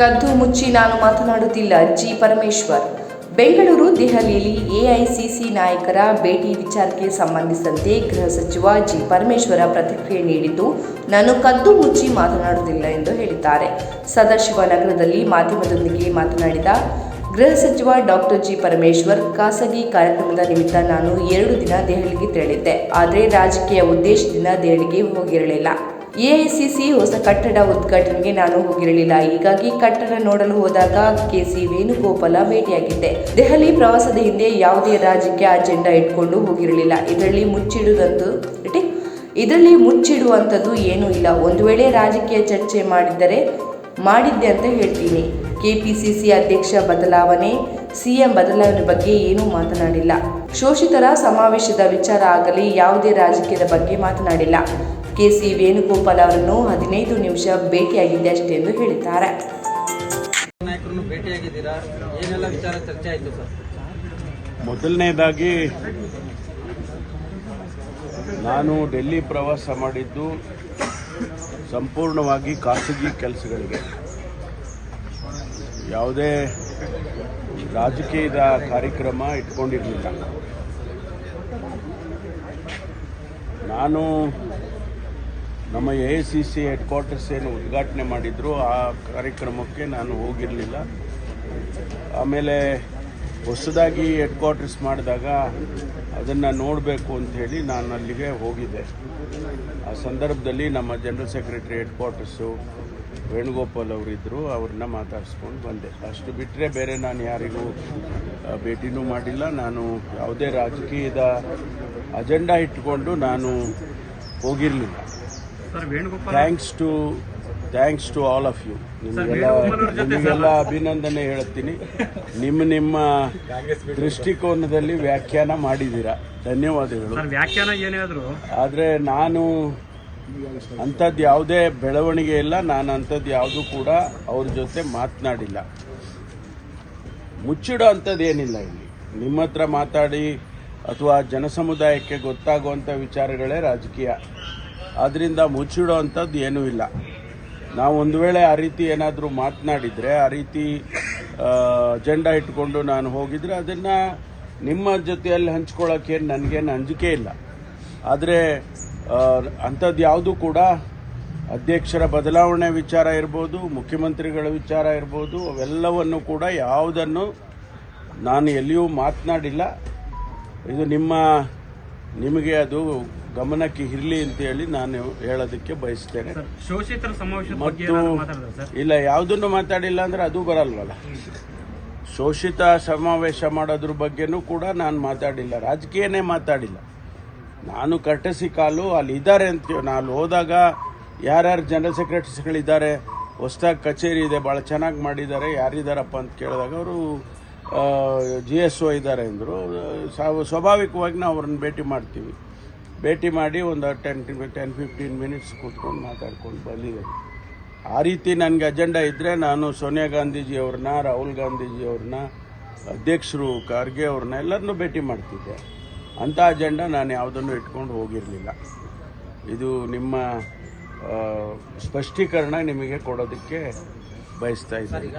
ಕದ್ದು ಮುಚ್ಚಿ ನಾನು ಮಾತನಾಡುತ್ತಿಲ್ಲ ಜಿ ಪರಮೇಶ್ವರ್. ಬೆಂಗಳೂರು, ದೆಹಲಿಯಲ್ಲಿ ಎಐಸಿಸಿ ನಾಯಕರ ಭೇಟಿ ವಿಚಾರಕ್ಕೆ ಸಂಬಂಧಿಸಿದಂತೆ ಗೃಹ ಸಚಿವ ಜಿ ಪರಮೇಶ್ವರ ಪ್ರತಿಕ್ರಿಯೆ ನೀಡಿದ್ದು, ನಾನು ಕದ್ದು ಮುಚ್ಚಿ ಮಾತನಾಡುತ್ತಿಲ್ಲ ಎಂದು ಹೇಳಿದ್ದಾರೆ. ಸದಾಶಿವನಗರದಲ್ಲಿ ಮಾಧ್ಯಮದೊಂದಿಗೆ ಮಾತನಾಡಿದ ಗೃಹ ಸಚಿವ ಡಾಕ್ಟರ್ ಜಿ ಪರಮೇಶ್ವರ್, ಖಾಸಗಿ ಕಾರ್ಯಕ್ರಮದ ನಿಮಿತ್ತ ನಾನು ಎರಡು ದಿನ ದೆಹಲಿಗೆ ತೆರಳಿದ್ದೆ. ಆದರೆ ರಾಜಕೀಯ ಉದ್ದೇಶದಿಂದ ದೆಹಲಿಗೆ ಹೋಗಿರಲಿಲ್ಲ. ಎಐಸಿಸಿ ಹೊಸ ಕಟ್ಟಡ ಉದ್ಘಾಟನೆಗೆ ನಾನು ಹೋಗಿರಲಿಲ್ಲ. ಹೀಗಾಗಿ ಕಟ್ಟಡ ನೋಡಲು ಹೋದಾಗ ಕೆಸಿ ವೇಣುಗೋಪಾಲ ಭೇಟಿಯಾಗಿದ್ದೆ. ದೆಹಲಿ ಪ್ರವಾಸದ ಹಿಂದೆ ಯಾವುದೇ ರಾಜಕೀಯ ಅಜೆಂಡಾ ಇಟ್ಕೊಂಡು ಹೋಗಿರಲಿಲ್ಲ. ಇದರಲ್ಲಿ ಮುಚ್ಚಿಡುವುದಂತೂ ಇದರಲ್ಲಿ ಮುಚ್ಚಿಡುವಂಥದ್ದು ಏನೂ ಇಲ್ಲ. ಒಂದು ವೇಳೆ ರಾಜಕೀಯ ಚರ್ಚೆ ಮಾಡಿದ್ದರೆ ಮಾಡಿದ್ದೆ ಅಂತ ಹೇಳ್ತೀನಿ. ಕೆಪಿಸಿಸಿ ಅಧ್ಯಕ್ಷ ಬದಲಾವಣೆ ಸಿಎಂ ಬದಲಾವಣೆ ಬಗ್ಗೆ ಏನೂ ಮಾತನಾಡಿಲ್ಲ. ಶೋಷಿತರ ಸಮಾವೇಶದ ವಿಚಾರ ಆಗಲಿ, ಯಾವುದೇ ರಾಜಕೀಯದ ಬಗ್ಗೆ ಮಾತನಾಡಿಲ್ಲ. ಕೆಸಿ ವೇಣುಗೋಪಾಲ್ ಅವರನ್ನು ಹದಿನೈದು ನಿಮಿಷ ಭೇಟಿಯಾಗಿದ್ದೆ ಅಷ್ಟೇ ಎಂದು ಹೇಳಿದ್ದಾರೆ. ನಾಯಕರನ್ನು ಭೇಟಿಯಾಗಿದ್ದೀರಾ? ಏನೆಲ್ಲ ವಿಚಾರ ಚರ್ಚೆ ಆಯಿತು ಸರ್? ಮೊದಲನೇದಾಗಿ ನಾನು ಡೆಲ್ಲಿ ಪ್ರವಾಸ ಮಾಡಿದ್ದು ಸಂಪೂರ್ಣವಾಗಿ ಖಾಸಗಿ ಕೆಲಸಗಳಿಗೆ. ಯಾವುದೇ ರಾಜಕೀಯದ ಕಾರ್ಯಕ್ರಮ ಇಟ್ಕೊಂಡಿರಲಿಲ್ಲ. ನಾನು ನಮ್ಮ A I C C headquarters ಏನು ಉದ್ಘಾಟನೆ ಮಾಡಿದ್ರು, ಆ ಕಾರ್ಯಕ್ರಮಕ್ಕೆ ನಾನು ಹೋಗಿರಲಿಲ್ಲ. ಆಮೇಲೆ ಹೊಸದಾಗಿ ಹೆಡ್ ಕ್ವಾರ್ಟರ್ಸ್ ಮಾಡಿದಾಗ ಅದನ್ನು ನೋಡಬೇಕು ಅಂಥೇಳಿ ನಾನು ಅಲ್ಲಿಗೆ ಹೋಗಿದ್ದೆ. ಆ ಸಂದರ್ಭದಲ್ಲಿ ನಮ್ಮ general secretary headquarters Venugopal ಅವರಿದ್ದರು ಅವ್ರನ್ನ ಮಾತಾಡಿಸ್ಕೊಂಡು ಬಂದೆ. ಅಷ್ಟು ಬಿಟ್ಟರೆ ಬೇರೆ ನಾನು ಯಾರಿಗೂ ಭೇಟಿನೂ ಮಾಡಿಲ್ಲ. ನಾನು ಯಾವುದೇ ರಾಜಕೀಯದ ಅಜೆಂಡಾ ಇಟ್ಕೊಂಡು ನಾನು ಹೋಗಿರಲಿಲ್ಲ. Thanks to thanks to all of you. ನಿಮಗೆಲ್ಲ ನಿಮಗೆಲ್ಲ ಅಭಿನಂದನೆ ಹೇಳ್ತೀನಿ. ನಿಮ್ಮ ನಿಮ್ಮ ದೃಷ್ಟಿಕೋನದಲ್ಲಿ ವ್ಯಾಖ್ಯಾನ ಮಾಡಿದ್ದೀರಾ? ಧನ್ಯವಾದಗಳು. ಸರ್ ವ್ಯಾಖ್ಯಾನ ಏನಾದರೂ ಆದರೂ. ಆದರೆ ನಾನು ಅಂಥದ್ದು ಯಾವುದೇ ಬೆಳವಣಿಗೆ ಇಲ್ಲ ನಾನು ಅಂಥದ್ದು ಯಾವುದೂ ಕೂಡ ಅವ್ರ ಜೊತೆ ಮಾತನಾಡಿಲ್ಲ. ಮುಚ್ಚಿಡೋ ಅಂಥದ್ದು ಏನಿಲ್ಲ ಇಲ್ಲಿ. ನಿಮ್ಮ ಹತ್ರ ಮಾತಾಡಿ ಅಥವಾ ಜನಸಮುದಾಯಕ್ಕೆ ಗೊತ್ತಾಗುವಂಥ ವಿಚಾರಗಳೇ ರಾಜಕೀಯ. ಆದ್ದರಿಂದ ಮುಚ್ಚಿಡೋ ಅಂಥದ್ದು ಏನೂ ಇಲ್ಲ. ನಾವು ಒಂದು ವೇಳೆ ಆ ರೀತಿ ಏನಾದರೂ ಮಾತನಾಡಿದರೆ, ಆ ರೀತಿ ಅಜೆಂಡಾ ಇಟ್ಕೊಂಡು ನಾನು ಹೋಗಿದ್ರೆ ಅದನ್ನು ನಿಮ್ಮ ಜೊತೆಯಲ್ಲಿ ಹಂಚ್ಕೊಳ್ಳೋಕ್ಕೇನು ನನಗೇನು ಅಂಜಿಕೆ ಇಲ್ಲ. ಆದರೆ ಅಂಥದ್ದು ಯಾವುದು ಕೂಡ ಅಧ್ಯಕ್ಷರ ಬದಲಾವಣೆ ವಿಚಾರ ಇರ್ಬೋದು, ಮುಖ್ಯಮಂತ್ರಿಗಳ ವಿಚಾರ ಇರ್ಬೋದು, ಅವೆಲ್ಲವನ್ನು ಕೂಡ ಯಾವುದನ್ನು ನಾನು ಎಲ್ಲಿಯೂ ಮಾತನಾಡಿಲ್ಲ. ಇದು ನಿಮ್ಮ, ನಿಮಗೆ ಅದು ಗಮನಕ್ಕೆ ಇರಲಿ ಅಂತೇಳಿ ನಾನು ಹೇಳೋದಕ್ಕೆ ಬಯಸ್ತೇನೆ. ಶೋಷಿತರ ಸಮಾವೇಶ ಮತ್ತು ಇಲ್ಲ ಯಾವುದನ್ನು ಮಾತಾಡಿಲ್ಲ ಅಂದ್ರೆ ಅದು ಬರಲ್ವಲ್ಲ. ಶೋಷಿತ ಸಮಾವೇಶ ಮಾಡೋದ್ರ ಬಗ್ಗೆನೂ ಕೂಡ ನಾನು ಮಾತಾಡಿಲ್ಲ. ರಾಜಕೀಯನೇ ಮಾತಾಡಿಲ್ಲ. ನಾನು ಕರ್ಟಸಿ ಕಾಲು ಅಲ್ಲಿ ಇದ್ದಾರೆ ಅಂತ ನಾನು ಹೋದಾಗ ಯಾರ್ಯಾರು ಜನರಲ್ ಸೆಕ್ರೆಟರಿಸ್ಗಳಿದ್ದಾರೆ ಹೊಸ್ದಾಗಿ ಕಚೇರಿ ಇದೆ ಭಾಳ ಚೆನ್ನಾಗಿ ಮಾಡಿದ್ದಾರೆ ಯಾರಿದ್ದಾರಪ್ಪ ಅಂತ ಕೇಳಿದಾಗ ಅವರು ಜಿ ಎಸ್ ಒ ಇದ್ದಾರೆ ಅಂದರು. ಸ್ವಾಭಾವಿಕವಾಗಿ ನಾವು ಅವ್ರನ್ನ ಭೇಟಿ ಮಾಡ್ತೀವಿ. ಭೇಟಿ ಮಾಡಿ ಒಂದು ಟೆನ್ ಟೆನ್ ಫಿಫ್ಟೀನ್ ಮಿನಿಟ್ಸ್ ಕೂತ್ಕೊಂಡು ಮಾತಾಡ್ಕೊಂಡು ಬಂದಿದ್ದೇನೆ ಆ ರೀತಿ ನನಗೆ ಅಜೆಂಡಾ ಇದ್ದರೆ ನಾನು ಸೋನಿಯಾ ಗಾಂಧೀಜಿಯವ್ರನ್ನ, ರಾಹುಲ್ ಗಾಂಧೀಜಿಯವ್ರನ್ನ, ಅಧ್ಯಕ್ಷರು ಖರ್ಗೆ ಅವ್ರನ್ನ ಎಲ್ಲರನ್ನೂ ಭೇಟಿ ಮಾಡ್ತಿದ್ದೆ. ಅಂಥ ಅಜೆಂಡಾ ನಾನು ಯಾವುದನ್ನು ಇಟ್ಕೊಂಡು ಹೋಗಿರಲಿಲ್ಲ. ಇದು ನಿಮ್ಮ ಸ್ಪಷ್ಟೀಕರಣ ನಿಮಗೆ ಕೊಡೋದಕ್ಕೆ ಬಯಸ್ತಾ ಇದ್ದೀನಿ.